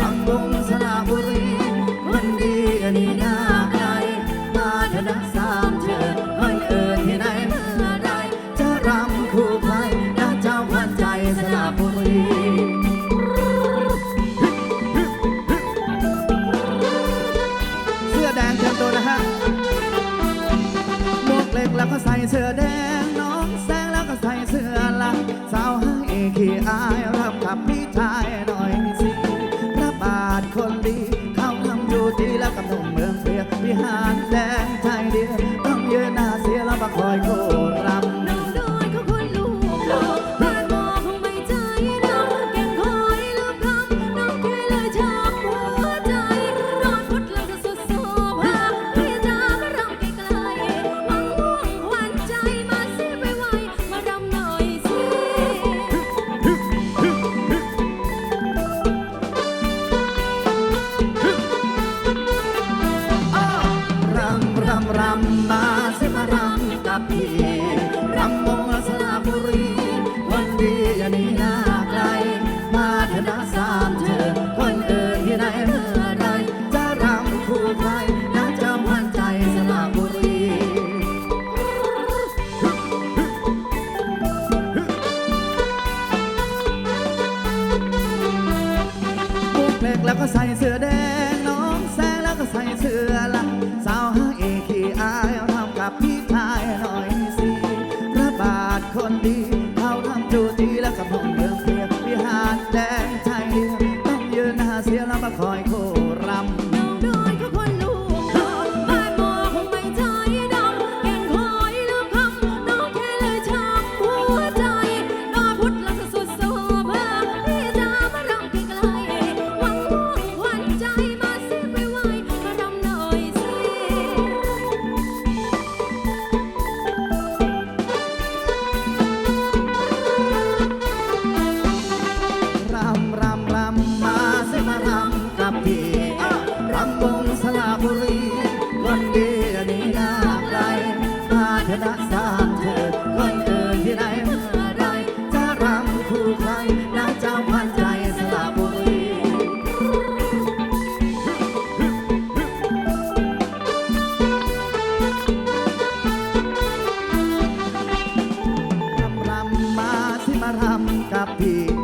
รำวงสลาบุรีวันดีอันนี้น่าไกลมาเนะสามเธอเฮ้เออยไหนเมื่อใดจะรำคู่ไพรนะเจ้าพันใจสลาบุรีเสื้อแดงเตรีมตัวนะฮะหมกเล็กแล้วก็ใส่เสื้อแดงน้องแสงแล้วก็ใส่เสื้อลายสาวให้ขี้อาย ทีและกำนงเมืองเสือวิหารแดงไทยเดียวำรำมาสิมารำกับพี่รำวงรัศนาบุรี วันดีอย่าหนีหน้าไกล มาเถอะนะสามเธอคนเอื่นที่ไหนเมื่อไรจะรำคู่ใครนะจำวั่นใจสนาบุรี บุกเล็กแล้วก็ใส่เสื้อแดงน้องแซงแล้วก็ใส่เสื้อลาย be. ำเธอวันเกิที่ไหนเไรจะรำคู่ใครนางเจ้าพันใจสละบุรีรำรำมาสิมารำกับพี่